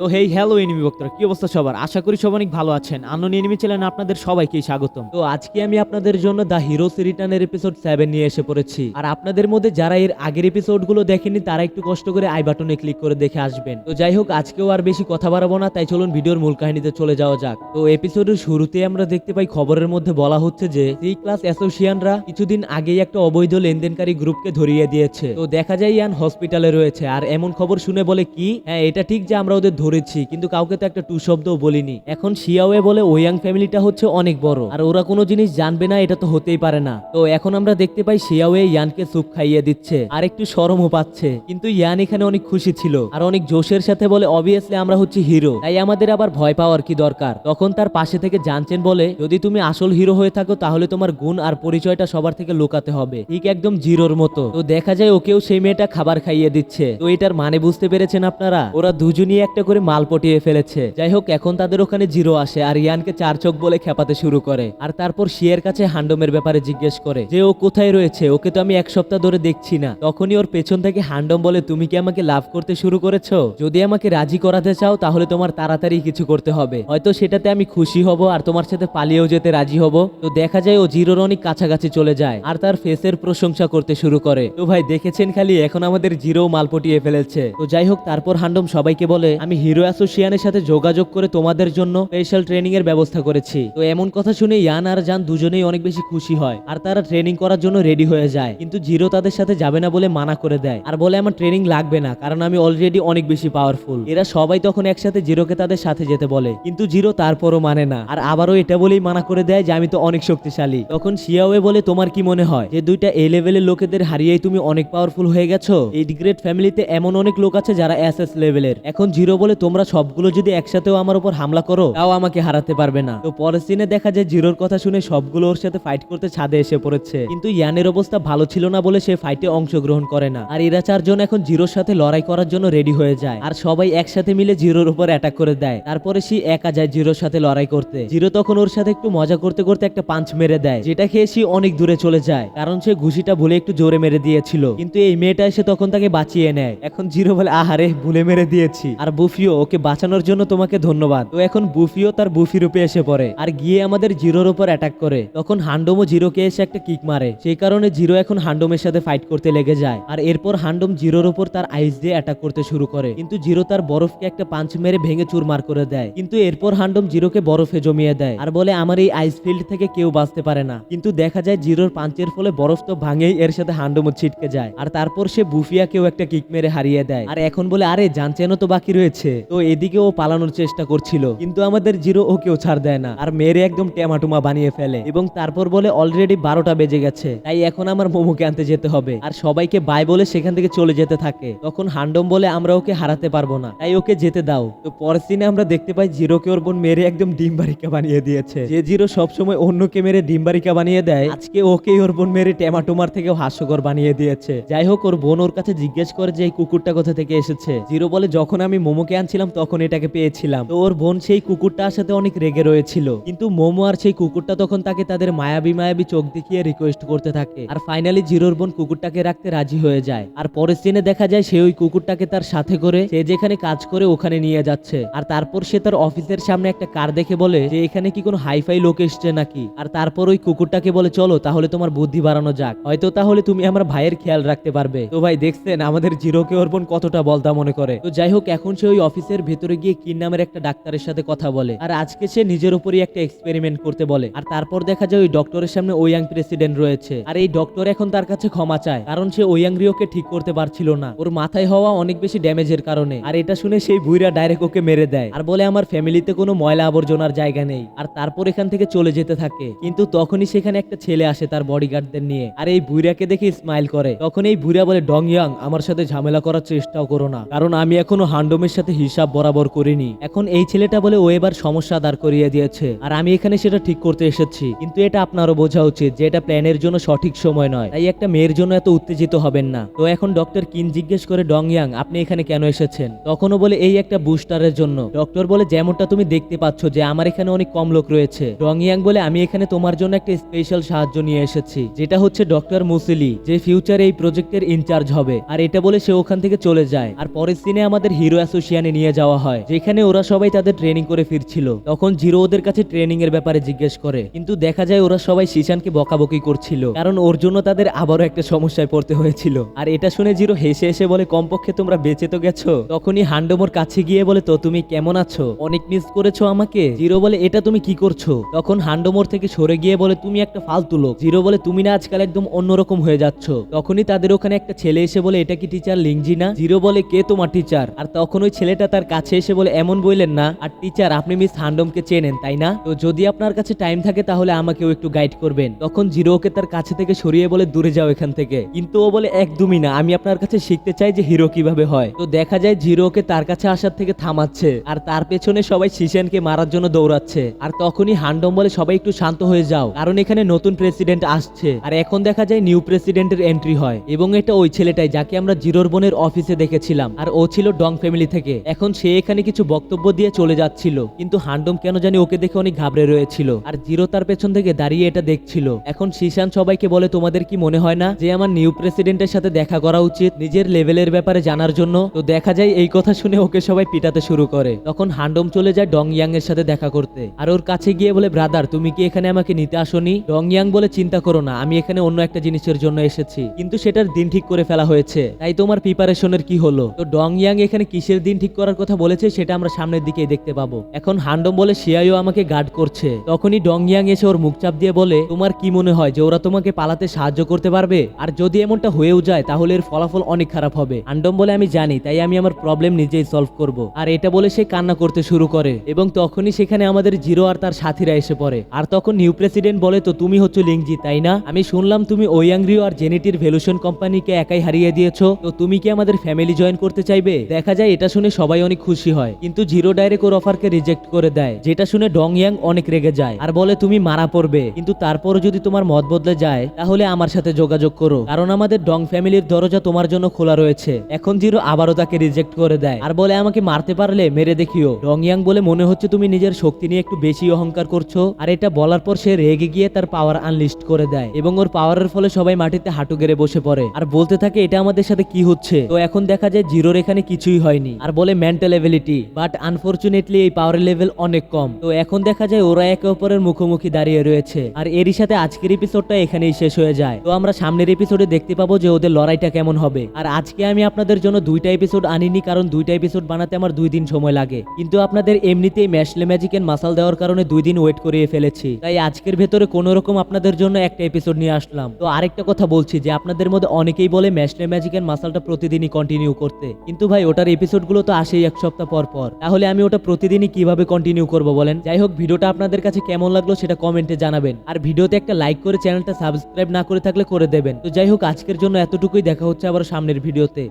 তো hey hello enemy বক্তরা কি অবস্থা সবার? আশা করি সব অনেক ভালো আছেন। আনন এনিমি চ্যানেলে আপনাদের সবাইকে স্বাগতম। তো আজকে আমি আপনাদের জন্য দ্য হিরোস রিটার্নের এপিসোড সেভেন নিয়ে এসে পড়েছি। আর আপনাদের মধ্যে যারা এর আগের এপিসোডগুলো দেখেনি তারা একটু কষ্ট করে আই বাটনে ক্লিক করে দেখে আসবেন। তো যাই হোক, আজকেও আর বেশি কথা বাড়াবো না, তাই চলুন ভিডিওর মূল কাহিনীতে চলে যাওয়া যাক। তো এপিসোডের শুরুতে আমরা দেখতে পাই, খবরের মধ্যে বলা হচ্ছে যে সি ক্লাস অ্যাসোসিয়ানরা কিছুদিন আগেই একটা অবৈধ লেনদেনকারী গ্রুপকে ধরিয়ে দিয়েছে। তো দেখা যায়, ইয়ান হসপিটালে রয়েছে। আর এমন খবর শুনে বলে, কি? হ্যাঁ এটা ঠিক যে আমরা ওদের ধরেছি, কিন্তু কাউকে তো একটা টু শব্দও বলিনি। এখন শিয়াওয়ে বলে ওয়াং ফ্যামিলিটা হচ্ছে অনেক বড়। আর ওরা কোনো জিনিস জানবে না, এটা তো হতেই পারে না। তো এখন আমরা দেখতে পাই শিয়াওয়ে ইয়ানকে স্যুপ খাইয়ে দিচ্ছে, আর একটু সরমও পাচ্ছে। কিন্তু ইয়ান এখানে অনেক খুশি ছিল, আর অনেক জোশের সাথে বলে অবভিয়াসলি আমরা হচ্ছে হিরো, তাই আমাদের আবার ভয় পাওয়ার কি দরকার? তখন তার পাশে থেকে জানছেন বলে, যদি তুমি আসল হিরো হয়ে থাকো, তাহলে তোমার গুণ আর পরিচয়টা সবার থেকে লুকাতে হবে। ঠিক একদম জিরোর মতো। তো দেখা যায় ওকেও সেই মেয়েটা খাবার খাইয়ে দিচ্ছে। তো এটার মানে বুঝতে পেরেছেন আপনারা? ওরা দুজনই একটা করে মাল পটিয়ে ফেলেছে। যাই হোক এখন তাদের ওখানে জিরো আসে আর ইয়ানকে চার চোখ বলে খেপাতে শুরু করে। আর তারপর শিয়ের কাছে হান্ডমের ব্যাপারে জিজ্ঞেস করে, যে ও কোথায় রয়েছে? ওকে তো আমি এক সপ্তাহ ধরে দেখছি না। তখনই ওর পেছন থেকে হান্ডম বলে, তুমি কি আমাকে লাভ করতে শুরু করেছ? যদি আমাকে রাজি করাতে চাও, তাহলে তোমার তাড়াতাড়ি কিছু করতে হবে। হয়তো সেটাতে আমি খুশি হব আর তোমার সাথে পালিয়েও যেতে রাজি হব। তো দেখা যায় ও জিরোর অনেক কাছাকাছি চলে যায় আর তার ফেসের প্রশংসা করতে শুরু করে। তো ভাই, দেখেছেন খালি? এখন আমাদের জিরো মাল পটিয়ে ফেলেছে। তো যাই হোক তারপর হান্ডম সবাইকে বলে, আমি হিরো অ্যাসোসিয়ানের সাথে যোগাযোগ করে তোমাদের জন্য স্পেশাল ট্রেনিং এর ব্যবস্থা করেছি। তো এমন কথা শুনে ইয়ান আর জান দুজনেই অনেক বেশি খুশি হয় আর তারা ট্রেনিং করার জন্য রেডি হয়ে যায়। কিন্তু জিরো তাদের সাথে যাবে না বলে মানা করে দেয়। আর বলে আমার ট্রেনিং লাগবে না, কারণ আমি অলরেডি অনেক বেশি পাওয়ারফুল এরা সবাই তখন একসাথে জিরোকে তাদের সাথে যেতে বলে। কিন্তু জিরো তারপরও মানে না। আর আবারও এটা বলেই মানা করে দেয় যে আমি তো অনেক শক্তিশালী। তখন শিয়াওয়ে বলে, তোমার কি মনে হয় যে দুইটা এ লেভেলের লোকেদের হারিয়েই তুমি অনেক পাওয়ারফুল হয়ে গেছো? এই গ্রেট ফ্যামিলিতে এমন অনেক লোক আছে যারা এস এস লেভেলের এখন জিরো বলে তোমরা সবগুলো যদি একসাথেও আমার উপর হামলা করো, তাও আমাকে হারাতে পারবে না। তো পরের সিনে দেখা যায় জিরোর কথা শুনে সবগুলো ওর সাথে ফাইট করতে ছাদে এসে পড়েছে। কিন্তু ইয়ানের অবস্থা ভালো ছিল না বলে সে ফাইটে অংশগ্রহণ করে না। আর এরা চারজন এখন জিরোর সাথে লড়াই করার জন্য রেডি হয়ে যায়। আর সবাই একসাথে মিলে জিরোর উপর অ্যাটাক করে দেয়। তারপরে সে একা যায় জিরোর সাথে লড়াই করতে। জিরো তখন ওর সাথে একটু মজা করতে করতে একটা পাঞ্চ মেরে দেয়। যেটা খেয়ে সে অনেক দূরে চলে যায়। কারণ সে ঘুষিটা ভুলে একটু জোরে মেরে দিয়েছিল। কিন্তু এই মেয়েটা এসে তখন তাকে বাঁচিয়ে নেয়। এখন জিরো বলে, আহারে, ভুলে মেরে দিয়েছি। আর বুফিও ওকে বাঁচানোর জন্য তোমাকে ধন্যবাদ। তো এখন বুফিও তার বুফি রূপে এসে পড়ে আর গিয়ে আমাদের জিরোর উপর অ্যাটাক করে। তখন হান্ডমও জিরোকে এসে একটা কিক মারে। সেই কারণে জিরো এখন হান্ডমের সাথে ফাইট করতে লেগে যায়। আর এরপর হান্ডম জিরোর উপর তার আইস দিয়ে অ্যাটাক করতে শুরু করে। কিন্তু জিরো তার বরফকে একটা পাঞ্চ মেরে ভেঙে চুরমার করে দেয়। কিন্তু এরপর হান্ডম জিরোকে বরফে জমিয়ে দেয়। আর বলে, আমার এই আইস ফিল্ড থেকে কেউ বাঁচতে পারে না। কিন্তু দেখা যায় জিরোর পাঞ্চের ফলে বরফ তো ভাঙেই এর সাথে হান্ডমও ছিটকে যায়। আর তারপর সে বুফিয়াকেও একটা কিক মেরে হারিয়ে দেয়। আর এখন বলে, আরে জানচেনও তো বাকি রয়েছে। তো এদিকে ও পালানোর চেষ্টা করছিল। কিন্তু আমাদের জিরো ওকেও ছাড় দেয় না। আর মেরে একদম টেমাটুমা বানিয়ে ফেলে। এবং তারপর বলে অলরেডি বারোটা বেজে গেছে। তাই এখন আমার মোমোকে আনতে যেতে হবে। আর সবাইকে বাই বলে সেখান থেকে চলে যেতে থাকে। তখন হান্ডম বলে, আমরা ওকে হারাতে পারব না। তাই ওকে যেতে দাও। তো পরের দিনে আমরা দেখতে পাই জিরোকে ওর বোন মেরে একদম ডিম বারিকা বানিয়ে দিয়েছে। যে জিরো সবসময় অন্যকে মেরে ডিম বারিকা বানিয়ে দেয়, আজকে ওকে ওর বোন মেরে টেমাটোমার থেকেও হাস্যকর বানিয়ে দিয়েছে। যাই হোক, ওর বোন ওর কাছে জিজ্ঞেস করে যে, এই কুকুরটা কোথা থেকে এসেছে? জিরো বলে, যখন আমি মোমোকে আনছিলাম, তখন এটাকে পেয়েছিলাম। তো ওর বোন সেই কুকুরটার সাথে অনেক রেগে রয়েছিল। কিন্তু মোমো আর সেই কুকুরটা তখন তাকে তাদের মায়াবী মায়াবী চোখ দেখিয়ে রিকোয়েস্ট করতে থাকে। আর ফাইনালি জিরোর বোন কুকুরটাকে রাখতে রাজি হয়ে যায়। আর পরের সিনে দেখা যায় সে ওই কুকুরটাকে তার সাথে করে সে যেখানে কাজ করে ওখানে নিয়ে যাচ্ছে। আর তারপর সে তার অফিসের সামনে একটা কার দেখে বলে যে, এখানে কি কোনো হাইফাই লোক এসছে নাকি? আর তারপর ওই কুকুরটাকে বলে, চলো, তাহলে তোমার বুদ্ধি বাড়ানো যাক। হয়তো তাহলে তুমি আমার ভাইয়ের খেয়াল রাখতে পারবে। তো ভাই, দেখছেন, আমাদের জিরোকে ওর বোন কতটা বলতা মনে করে। তো যাই হোক, এখন সে ওই অফিসের ভেতরে গিয়ে কিন নামের একটা ডাক্তারের সাথে কথা বলে। আর আজকে সে নিজের উপরই একটা এক্সপেরিমেন্ট করতে বলে। আর তারপর দেখা যায় ওই ডক্টরের সামনে ওয়াং প্রেসিডেন্ট রয়েছে। আর এই ডক্টর এখন তার কাছে ক্ষমা চায়, কারণ সে ওয়াং রিওকে ঠিক করতে পারছিল না। ওর মাথায় হওয়া অনেক বেশি ড্যামেজের কারণে। আর এটা শুনে সেই বুইরা ডাইরেক্ট ওকে মেরে দেয়। আর বলে, আমার ফ্যামিলিতে কোনো ময়লা আবর্জনার জায়গা নেই। আর তারপর এখান থেকে চলে যেতে থাকে। কিন্তু তখনই সেখানে একটা ছেলে আসে তার বডিগার্ডদের নিয়ে। আর এই বুইরাকে দেখে স্মাইল করে। তখন এই বুইরা বলে, ডং ইয়াং, আমার সাথে ঝামেলা করার চেষ্টাও করো না। কারণ আমি এখনও হান্ডমের সাথে হিসাব বরাবর করিনি। এখন এই ছেলেটা বলে ও এবার সমস্যা দাঁড় করিয়ে দিয়েছে। আর আমি এখানে সেটা ঠিক করতে এসেছি। কিন্তু এটা আপনারও বোঝা উচিত যে এটা প্ল্যানের জন্য সঠিক সময় নয়। তাই একটা মেয়ের জন্য এত উত্তেজিত হবেন না। তো এখন ডক্টর কিন জিজ্ঞেস করে ডং ইয়াং আপনি এখানে কেন এসেছেন? তখনও বলে, এই একটা বুস্টারের জন্য। ডক্টর বলে, যেমনটা তুমি দেখতে পাচ্ছ যে আমার এখানে অনেক কম লোক রয়েছে। ডং ইয়াং বলে, আমি এখানে তোমার জন্য একটা স্পেশাল সাহায্য নিয়ে এসেছি। যেটা হচ্ছে ডক্টর মুসিলি, যে ফিউচার এই প্রজেক্টের ইনচার্জ হবে। আর এটা বলে, সে ওখান থেকে চলে যায়। আর পরের সিনে আমাদের হিরো অ্যাসোসিয়ান সেখানে নিয়ে যাওয়া হয়। যেখানে ওরা সবাই তাদের ট্রেনিং করে ফিরছিল। তখন জিরো ওদের কাছে ট্রেনিং এর ব্যাপারে জিজ্ঞেস করে। কিন্তু দেখা যায় ওরা সবাই শিশানকে বকাবকি করছিল। কারণ ওর জন্য তাদের আবারও একটা সমস্যায় পড়তে হয়েছিল। আর এটা শুনে জিরো হেসে হেসে বলে, কমপক্ষে তোমরা বেঁচে তো গেছো? তখনই হান্ডমোর কাছে গিয়ে বলে, তো তুমি কেমন আছো? অনেক মিস করেছ আমাকে? জিরো বলে, এটা তুমি কি করছ? তখন হান্ডমোর থেকে সরে গিয়ে বলে, তুমি একটা ফালতু লোক। জিরো বলে, তুমি না আজকাল একদম অন্যরকম হয়ে যাচ্ছ। তখনই তাদের ওখানে একটা ছেলে এসে বলে, এটা কি টিচার লিংজি না? জিরো বলে, কে তোমার টিচার আর তখন ওই ছেলেটা তার কাছে এসে বলে, এমন বললেন না। আর টিচার আপনি মিস হান্ডমকে চেনেন, তাই না? তো যদি আপনার কাছে টাইম থাকে, তাহলে আমাকেও একটু গাইড করবেন। তখন জিরো ওকে তার কাছে থেকে সরিয়ে বলে, দূরে যাও এখান থেকে। কিন্তু ও বলে, একদমই না। আমি আপনার কাছে শিখতে চাই যে হিরো কীভাবে হয়। তো দেখা যায় জিরো ওকে তার কাছে আসার থেকে থামাচ্ছে। আর তার পেছনে সবাই শিশেনকে মারার জন্য দৌড়াচ্ছে। আর তখনই হান্ডম বলে, সবাই একটু শান্ত হয়ে যাও। কারণ এখানে নতুন প্রেসিডেন্ট আসছে। আর এখন দেখা যায় নিউ প্রেসিডেন্টের এন্ট্রি হয়। এবং এটা ওই ছেলেটাই, যাকে আমরা জিরোর বোনের অফিসে দেখেছিলাম। আর ও ছিল ডং ফ্যামিলি থেকে। এখন সে এখানে কিছু বক্তব্য দিয়ে চলে যাচ্ছিল, কিন্তু হান্ডম কেন জানি ওকে দেখে অনেক ঘাবড়ে রয়েছিল, আর জিরো তার পেছন থেকে দাঁড়িয়ে এটা দেখছিল। এখন শিশান সবাইকে বলে, তোমাদের কি মনে হয় না যে আমার নিউ প্রেসিডেন্টের সাথে দেখা করা উচিত নিজের লেভেলের ব্যাপারে জানার জন্য? তো দেখা যায় এই কথা শুনে ওকে সবাই পিটাতে শুরু করে। তখন হান্ডম চলে যায় ডং ইয়াং এর সাথে দেখা করতে। আর ওর কাছে গিয়ে বলে, ব্রাদার, তুমি কি এখানে আমাকে নিতে আসনি? ডং ইয়াং বলে, চিন্তা করো না, আমি এখানে অন্য একটা জিনিসের জন্য এসেছি, কিন্তু সেটার দিন ঠিক করে ফেলা হয়েছে, তাই তোমার প্রিপারেশনের কি হলো? তো ডং ইয়াং এখানে কিসের দিন ঠিক করার কথা বলেছে, সেটা আমরা সামনের দিকে দেখতে পাবো। এখন হান্ডম বলে, শিয়াইও আমাকে গার্ড করছে। তখনই ডং ইয়াং এসে ওর মুখ চাপ দিয়ে বলে, তোমার কি মনে হয় যে ওরা তোমাকে পালাতে সাহায্য করতে পারবে? আর যদি এমনটা হয়েও যায়, তাহলে এর ফলাফল অনেক খারাপ হবে। হান্ডম বলে, আমি জানি, তাই আমি আমার প্রবলেম নিজেই সলভ করব। আর এটা বলে, সে কান্না করতে শুরু করে এবং তখনই সেখানে আমাদের জিরো আর তার সাথীরা এসে পড়ে। আর তখন নিউ প্রেসিডেন্ট বলে, তো তুমি হচ্ছে লিংজি, তাই না? আমি শুনলাম তুমি ওয়াংরিও আর জেনেটির ভ্যালুশন কোম্পানিকে একাই হারিয়ে দিয়েছ। তো তুমি কি আমাদের ফ্যামিলি জয়েন করতে চাইবে? দেখা যায়, এটা শুনে সবাই অনেক খুশি হয়। কিন্তু জিরো ডাইরেক্ট ওর অফারকে রিজেক্ট করে দেয়, যেটা শুনে ডং ইয়াং অনেক রেগে যায় আর বলে, তুমি মারা পড়বে। কিন্তু তারপরও যদি তোমার মত বদলে যায়, তাহলে আমার সাথে যোগাযোগ করো। কারণ আমাদের ডং ফ্যামিলির দরজা তোমার জন্য খোলা রয়েছে। এখন জিরো আবারও তাকে রিজেক্ট করে দেয় আর বলে, আমাকে মারতে পারলে মেরে দেখিও। ডং ইয়াং বলে, মনে হচ্ছে তুমি নিজের শক্তি নিয়ে একটু বেশি অহংকার করছ। আর এটা বলার পর সে রেগে গিয়ে তার পাওয়ার আনলিস্ট করে দেয় এবং ওর পাওয়ারের ফলে সবাই মাটিতে হাঁটু গেড়ে বসে পড়ে। আর বলতে থাকে, এটা আমাদের সাথে কি হচ্ছে? তো এখন দেখা যায় জিরোর এখানে কিছুই হয়নি। আর বলে মেন্টাল এবিলিটি বাট আনফরচুনেটলি এই পাওয়ারের লেভেল অনেক কম। তো এখন দেখা যায় ওরা একে অপরের মুখোমুখি দাঁড়িয়ে রয়েছে। আর এরই সাথে আজকের এপিসোডটা এখানেই শেষ হয়ে যায়। তো আমরা সামনের এপিসোডে দেখতে পাবো যে ওদের লড়াইটা কেমন হবে। আর আজকে আমি আপনাদের জন্য দুইটা এপিসোড আনিনি, কারণ দুইটা এপিসোড বানাতে আমার দুই দিন সময় লাগে। কিন্তু আপনাদের এমনিতেই ম্যাশলে ম্যাজিক এন্ড মাসাল দেওয়ার কারণে দুই দিন ওয়েট করিয়ে ফেলেছি। তাই আজকের ভেতরে কোনো রকম আপনাদের জন্য একটা এপিসোড নিয়ে আসলাম। তো আরেকটা কথা বলছি যে আপনাদের মধ্যে অনেকেই বলে ম্যাশলে ম্যাজিক এন্ড মাসালটা প্রতিদিনই কন্টিনিউ করতে। কিন্তু ভাই, ওটার এপিসোডগুলো তো আসেই এক সপ্তাহ পর পর। তাহলে আমি ওটা প্রতিদিনই কীভাবে কন্টিনিউ করব বলেন? যাই হোক, ভিডিওটা আপনাদের কাছে কেমন লাগল সেটা কমেন্টে জানাবেন। আর ভিডিওতে একটা লাইক করে চ্যানেলটা সাবস্ক্রাইব না করে থাকলে করে দেবেন। তো যাই হোক, আজকের জন্য এতটুকুই। দেখা হচ্ছে আবার সামনের ভিডিওতে।